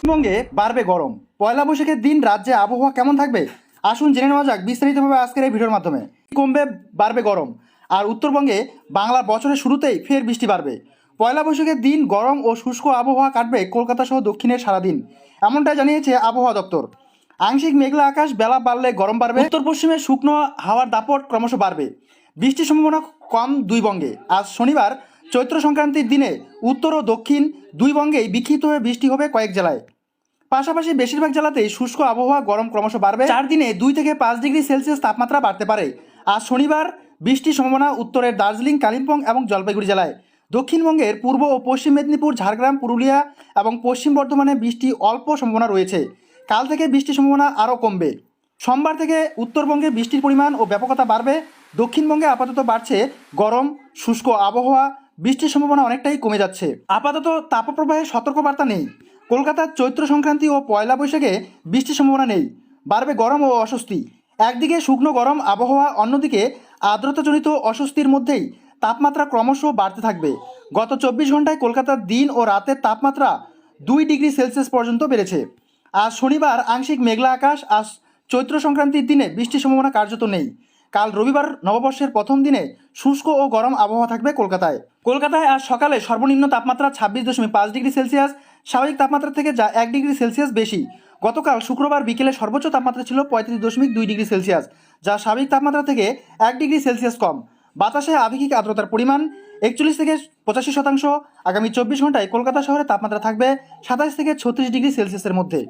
পশ্চিমবঙ্গে বাড়বে গরম। পয়লা বৈশাখের দিন রাজ্যে আবহাওয়া কেমন থাকবে? আসুন জেনে নেওয়া যাক বিস্তারিতভাবে আজকের এই ভিডিওর মাধ্যমে। কমবে, বাড়বে গরম? আর উত্তরবঙ্গে বাংলার বছরের শুরুতেই ফের বৃষ্টি বাড়বে। পয়লা বৈশাখের দিন গরম ও শুষ্ক আবহাওয়া কাটবে কলকাতা সহ দক্ষিণের সারাদিন। এমনটাই জানিয়েছে আবহাওয়া দপ্তর। আংশিক মেঘলা আকাশ বেলা বাড়লে গরম বাড়বে। উত্তর পশ্চিমে শুকনো হাওয়ার দাপট ক্রমশ বাড়বে। বৃষ্টির সম্ভাবনা কম দুই বঙ্গে। আজ শনিবার চৈত্র সংক্রান্তির দিনে উত্তর ও দক্ষিণ দুই বঙ্গেই বিক্ষিপ্ত হয়ে বৃষ্টি হবে কয়েক জেলায়। পাশাপাশি বেশিরভাগ জেলাতেই শুষ্ক আবহাওয়া গরম ক্রমশ বাড়বে। চার দিনে দুই থেকে পাঁচ ডিগ্রি সেলসিয়াস তাপমাত্রা বাড়তে পারে। আজ শনিবার বৃষ্টির সম্ভাবনা উত্তরের দার্জিলিং, কালিম্পং এবং জলপাইগুড়ি জেলায়। দক্ষিণবঙ্গের পূর্ব ও পশ্চিম মেদিনীপুর, ঝাড়গ্রাম, পুরুলিয়া এবং পশ্চিম বর্ধমানে বৃষ্টি অল্প সম্ভাবনা রয়েছে। কাল থেকে বৃষ্টির সম্ভাবনা আরও কমবে। সোমবার থেকে উত্তরবঙ্গে বৃষ্টির পরিমাণ ও ব্যাপকতা বাড়বে। দক্ষিণবঙ্গে আপাতত বাড়ছে গরম, শুষ্ক আবহাওয়া বৃষ্টির সম্ভাবনা অনেকটাই কমে যাচ্ছে। আপাতত তাপপ্রবাহের সতর্কবার্তা নেই। কলকাতার চৈত্র সংক্রান্তি ও পয়লা বৈশাখে বৃষ্টির সম্ভাবনা নেই। বাড়বে গরম ও অস্বস্তি। একদিকে শুকনো গরম আবহাওয়া, অন্যদিকে আর্দ্রতাজনিত অস্বস্তির মধ্যেই তাপমাত্রা ক্রমশ বাড়তে থাকবে। গত চব্বিশ ঘন্টায় কলকাতার দিন ও রাতের তাপমাত্রা দুই ডিগ্রি সেলসিয়াস পর্যন্ত বেড়েছে। আজ শনিবার আংশিক মেঘলা আকাশ, আজ চৈত্র সংক্রান্তির দিনে বৃষ্টির সম্ভাবনা কার্যত নেই। কাল রবিবার নববর্ষের প্রথম দিনে শুষ্ক ও গরম আবহাওয়া থাকবে কলকাতায়। কলকাতায় আজ সকালে সর্বনিম্ন তাপমাত্রা ছাব্বিশ দশমিক পাঁচ ডিগ্রি সেলসিয়াস, স্বাভাবিক তাপমাত্রা থেকে যা এক ডিগ্রি সেলসিয়াস বেশি। গতকাল শুক্রবার বিকেলে সর্বোচ্চ তাপমাত্রা ছিল পঁয়ত্রিশ দশমিক দুই ডিগ্রি সেলসিয়াস, যা স্বাভাবিক তাপমাত্রা থেকে এক ডিগ্রি সেলসিয়াস কম। বাতাসে আবেগিক আর্দ্রতার পরিমাণ একচল্লিশ থেকে পঁচাশি শতাংশ। আগামী চব্বিশ ঘন্টায় কলকাতা শহরে তাপমাত্রা থাকবে সাতাশ থেকে ছত্রিশ ডিগ্রি সেলসিয়াসের মধ্যে।